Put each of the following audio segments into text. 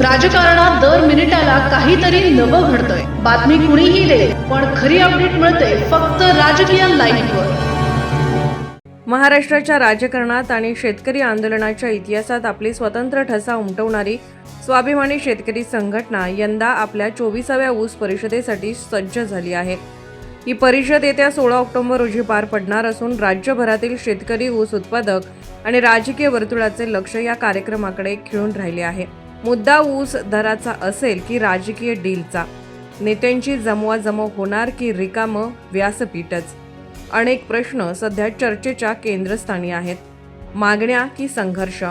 राजकारणात दर मिनिटाला काहीतरी नवं घडतंय. बातमी कुणीही दे पण खरी अपडेट मिळते फक्त राजकीय लाईव्हवर महाराष्ट्राच्या राजकारणात आणि शेतकरी आंदोलनाच्या इतिहासात आपली स्वतंत्र ठसा उमटवणारी स्वाभिमानी शेतकरी संघटना यंदा आपल्या चोवीसाव्या ऊस परिषदेसाठी सज्ज झाली आहे. ही परिषद येत्या सोळा ऑक्टोबर रोजी पार पडणार असून राज्यभरातील शेतकरी ऊस उत्पादक आणि राजकीय वर्तुळाचे लक्ष या कार्यक्रमाकडे खिळून राहिले आहे. मुद्दा ऊस दराचा असेल की राजकीय डीलचा. नेत्यांची जमवाजमव होणार की रिकामं व्यासपीठच? अनेक प्रश्न सध्या चर्चेच्या केंद्रस्थानी आहेत. मागण्या की संघर्ष?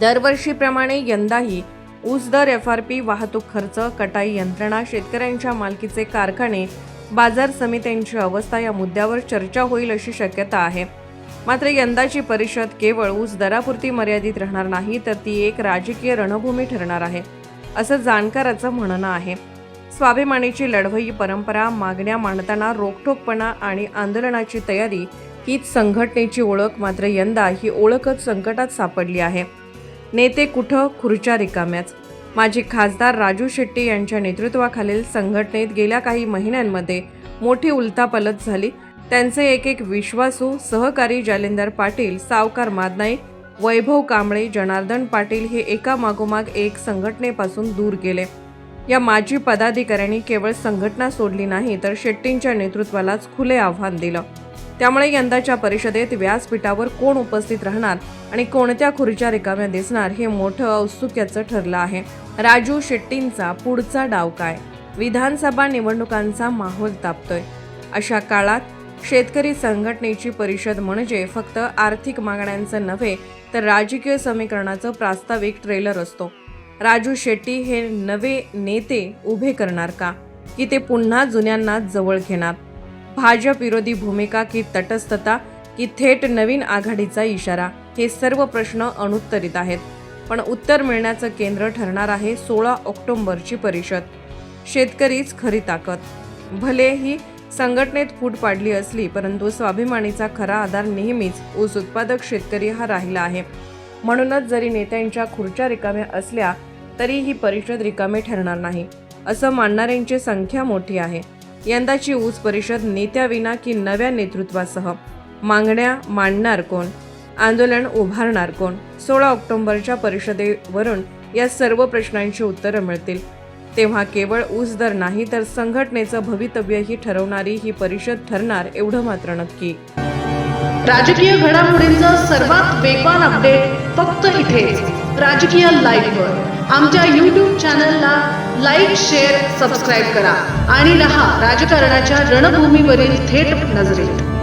दरवर्षीप्रमाणे यंदाही ऊस दर एफ आर पी वाहतूक खर्च कटाई यंत्रणा शेतकऱ्यांच्या मालकीचे कारखाने बाजार समित्यांची अवस्था या मुद्द्यावर चर्चा होईल अशी शक्यता आहे. मात्र यंदाची परिषद केवळ ऊस दरापुरती मर्यादित राहणार नाही तर ती एक राजकीय रणभूमी ठरणार आहे असं जाणकाराचं म्हणणं आहे. स्वाभिमानीची लढवई परंपरा मागण्या मांडताना रोखठोकपणा आणि आंदोलनाची तयारी हीच संघटनेची ओळख मात्र यंदा ही ओळखच संकटात सापडली आहे. नेते कुठं? खुर्च्या रिकाम्याच. माजी खासदार राजू शेट्टी यांच्या नेतृत्वाखालील संघटनेत गेल्या काही महिन्यांमध्ये मोठी उलथापलत झाली. त्यांचे एक एक विश्वासू सहकारी जालिंदर पाटील सावकार मादनाईक वैभव कांबळे जनार्दन पाटील हे एका मागोमाग एक संघटनेपासून दूर गेले. या माजी पदाधिकाऱ्यांनी केवळ संघटना सोडली नाही तर शेट्टींच्या नेतृत्वालाच खुले आव्हान दिलं. त्यामुळे यंदाच्या परिषदेत व्यासपीठावर कोण उपस्थित राहणार आणि कोणत्या खुर्च्या रिकाम्या दिसणार हे मोठं औत्सुक्याचं ठरलं आहे. राजू शेट्टींचा पुढचा डाव काय? विधानसभा निवडणुकांचा माहोल तापतोय. अशा काळात शेतकरी संघटनेची परिषद म्हणजे फक्त आर्थिक मागण्यांचं नव्हे तर राजकीय समीकरणाचं प्रास्ताविक ट्रेलर असतो. राजू शेट्टी हे नवे नेते उभे करणार का? की ते पुन्हा जुन्यांना जवळ घेणार? भाजप विरोधी भूमिका की तटस्थता की थेट नवीन आघाडीचा इशारा? हे सर्व प्रश्न अनुत्तरित आहेत. पण उत्तर मिळण्याचं केंद्र ठरणार आहे सोळा ऑक्टोबरची परिषद. शेतकरीच खरी ताकद. भले ही संघटनेत फूट पाडली असली परंतु स्वाभिमानीचा खरा आधार नेहमीच ऊस उत्पादक शेतकरी हा राहिला आहे. म्हणूनच जरी नेत्यांच्या खुर्च्या रिकाम्या असल्या तरी ही परिषद रिकामे ठरणार नाही असं मानणाऱ्यांची संख्या मोठी आहे. यंदाची ऊस परिषद नेत्याविना की नव्या नेतृत्वासह? मागण्या मांडणार कोण? आंदोलन उभारणार कोण? सोळा ऑक्टोबरच्या परिषदेवरून या सर्व प्रश्नांची उत्तरं मिळतील. तेव्हा केवळ ऊस दर नाही तर संघटनेचं भवितव्यही ठरवणारी ही परिषद ठरणार एवढं मात्र नक्की. राजकीय घडामोडींचं सर्वात वेगवान अपडेट फक्त इथे. राजकीय लाईव्हवर आमच्या यूट्यूब चॅनलला लाईक शेअर सबस्क्राईब करा. आणि रहा राजकारणाच्या रणभूमीवरील थेट नजरेत.